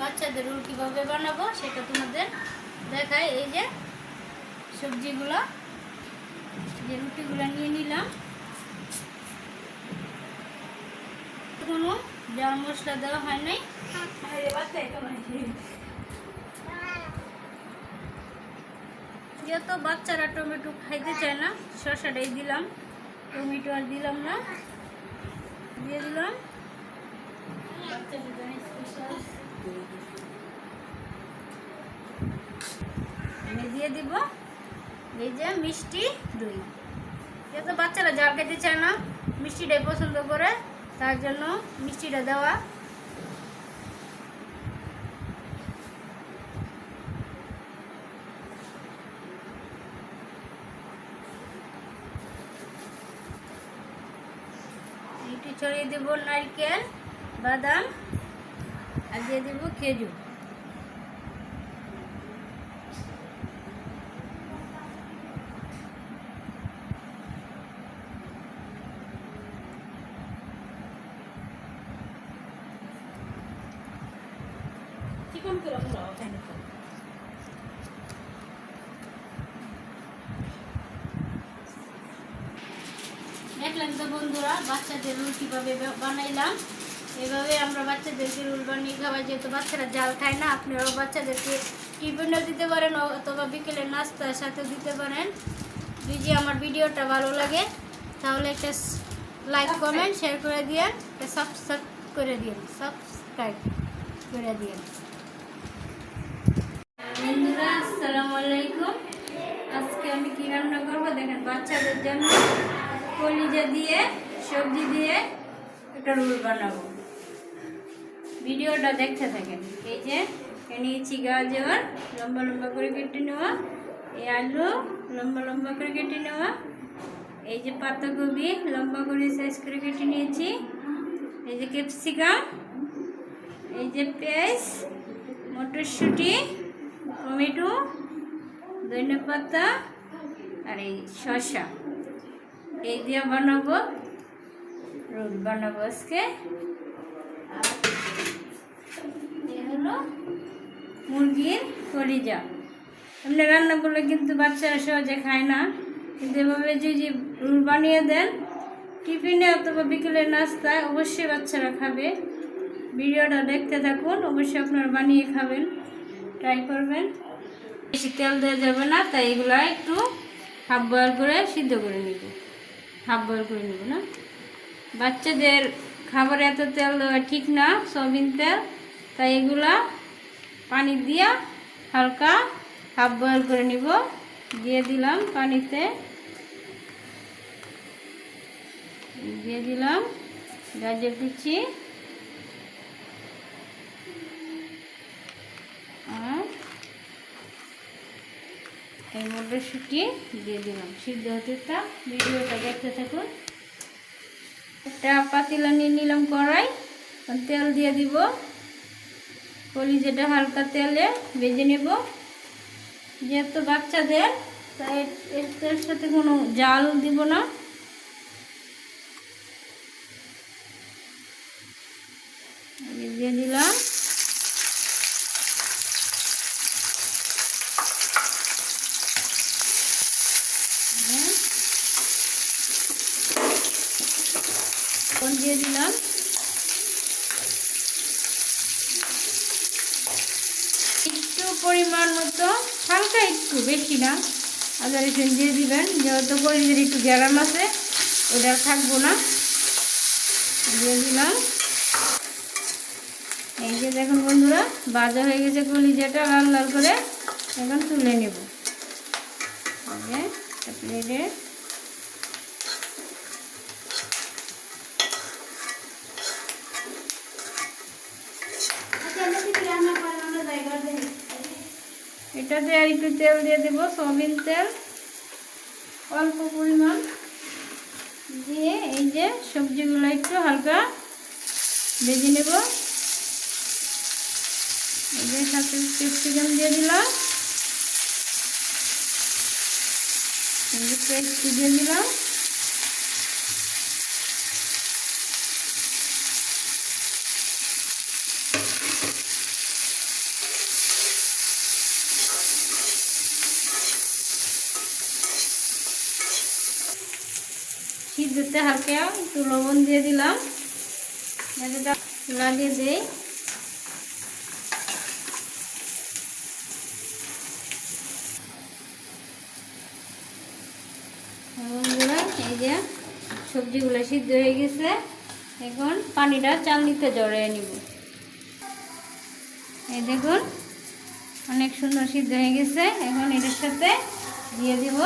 বাচ্চাদের রুল কীভাবে বানাবো সেটা তোমাদের দেখায় এই যে সবজিগুলো যে রুটিগুলো নিয়ে নিলাম। কোনো জাল মশলা দেওয়া হয় নাই। যেহেতু বাচ্চারা টমেটো খাইতে চায় না শসাটাই দিলাম। টমেটো আর দিলাম না। দিয়ে দিলাম। বাচ্চাদের আমি দিয়ে দিব এই যে মিষ্টি দই। যেহেতু বাচ্চারা জাল খেতে চায় না, মিষ্টিটাই পছন্দ করে, তার জন্য মিষ্টিটা দেওয়া। একটু ছড়িয়ে দেব নারকেল, বাদাম আর দিয়ে দেব খেজুর। চিকন করে তো বন্ধুরা বাচ্চাদের রুল কীভাবে বানাইলাম। এভাবে আমরা বাচ্চাদেরকে রুল বানিয়ে খাবার, যেহেতু বাচ্চারা জাল খায় না, আপনারাও বাচ্চাদেরকে টিফিনও দিতে পারেন, অথবা বিকেলের নাস্তার সাথে দিতে পারেন। যদি আমার ভিডিওটা ভালো লাগে, তাহলে একটা লাইক কমেন্ট শেয়ার করে একটা সাবস্ক্রাইব করে দিন সাবস্ক্রাইব করে দিন বন্ধুরা, আসসালামু আলাইকুম। আজকে আমি কি রান্না করব? দেখেন, বাচ্চাদের জন্য কলিজা দিয়ে, সবজি দিয়ে একটা রোল বানাবো। ভিডিওটা দেখতে থাকেন। এই যে নিয়েছি গাজর, লম্বা লম্বা করে কেটে নেওয়া। এই আলু, লম্বা লম্বা করে কেটে নেওয়া। এই যে পাতাকপি, লম্বা করে সাইজ করে কেটে নিয়েছি। এই যে ক্যাপসিকাম এই যে পেঁয়াজ, মটরশুঁটি, টমেটো ধনে পাতা আর এই শসা। এই দিয়ে বানাবো, রোল বানাবো আজকে আর এই হলো মুরগির কলিজা এমনি রান্না করলে কিন্তু বাচ্চারা সহজে খায় না। কিন্তু এভাবে যদি বানিয়ে দেন, টিফিনে অথবা বিকেলের নাস্তায় অবশ্যই বাচ্চারা খাবে। ভিডিওটা দেখতে থাকুন, অবশ্যই আপনারা বানিয়ে খাবেন ট্রাই করবেন। বেশি তেল দেওয়া যাবে না, তাই এগুলো একটু হাফ বয়েল করে সিদ্ধ করে নিব। হাফ বয়েল করে নিব না। বাচ্চাদের খাবারে এত তেল দেওয়া ঠিক না সয়াবিন তেল, তাই এগুলা পানি দিয়া হালকা হাফ বয়েল করে নিব। দিয়ে দিলাম পানিতে। দিয়ে দিলাম গাজর দিচ্ছি আর এই মটরশুঁটি দিয়ে দিলাম। সিদ্ধ হতে থাক, ভিডিওটা দেখতে থাকুন। একটা পাতিলা নিয়ে নিলাম কড়াই। তেল দিয়ে দিব। কলিজাটা হালকা তেলে ভেজে নেব। যেহেতু বাচ্চাদের, তাই এর সাথে কোনো জাল দিব না। দিয়ে দিলাম। হ্যাঁ। দিয়ে দিলাম একটু পরিমাণ মতো হালকা একটু বেশি না। আদা রসুন দিয়ে দিবেন, যেহেতু কলিজের একটু গ্যারাম আছে, ওটা থাকব না। দিয়ে দিলাম। এই যে দেখুন বন্ধুরা বাজার হয়ে গেছে কলিজাটা, লাল লাল করে এখন তুলে নেব। প্লেটে এটাতে আর একটু তেল দিয়ে দেব সয়াবিন তেল। অল্প পরিমাণ। দিয়ে এই যে সবজিগুলো একটু হালকা ভেজে নেব। এই যে সাথে ক্যাপসিকাম দিয়ে দিলাম। পেস্ট দিয়ে দিলাম। সিদ্ধতে হালকা একটু লবণ দিয়ে দিলাম। এটা লাগিয়ে দিই। বন্ধুরা এই যে সবজিগুলো সিদ্ধ হয়ে গেছে। এখন পানিটা চাল চালনিতে জড়িয়ে নিব। এই দেখুন, অনেক সুন্দর সিদ্ধ হয়ে গেছে। এখন এটার সাথে দিয়ে দিব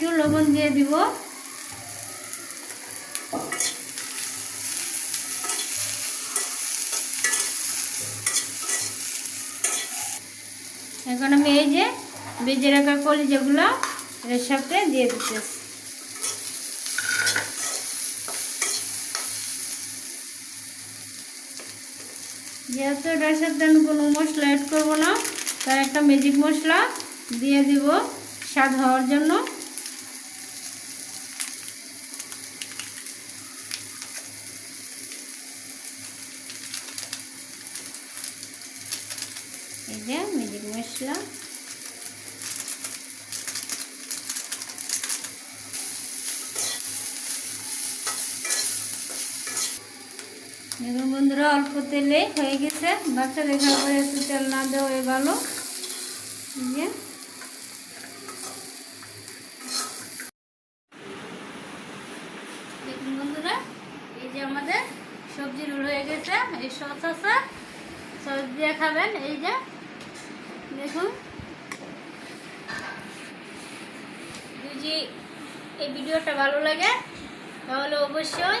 একটু লবণ দিয়ে দিব। এখন আমি এই যে বেজে রাখা কলিজাগুলো এর সাথে দিয়ে দিতেছি। যেহেতু এটার সাথে আমি কোনো মশলা অ্যাড করব না তার একটা ম্যাজিক মশলা দিয়ে দিব। স্বাদ হওয়ার জন্য এই যে ম্যাজিক মশলা দেখুন বন্ধুরা, অল্প তেলে হয়ে গেছে। বাচ্চা দেখার পরে একটু তেল না দেওয়াই ভালো। দেখুন বন্ধুরা, এই যে আমাদের সবজি রোল হয়ে গেছে। এই সস আছে, সস দিয়ে খাবেন। এই যে, দেখুন। যদি এই ভিডিওটা ভালো লাগে, তাহলে অবশ্যই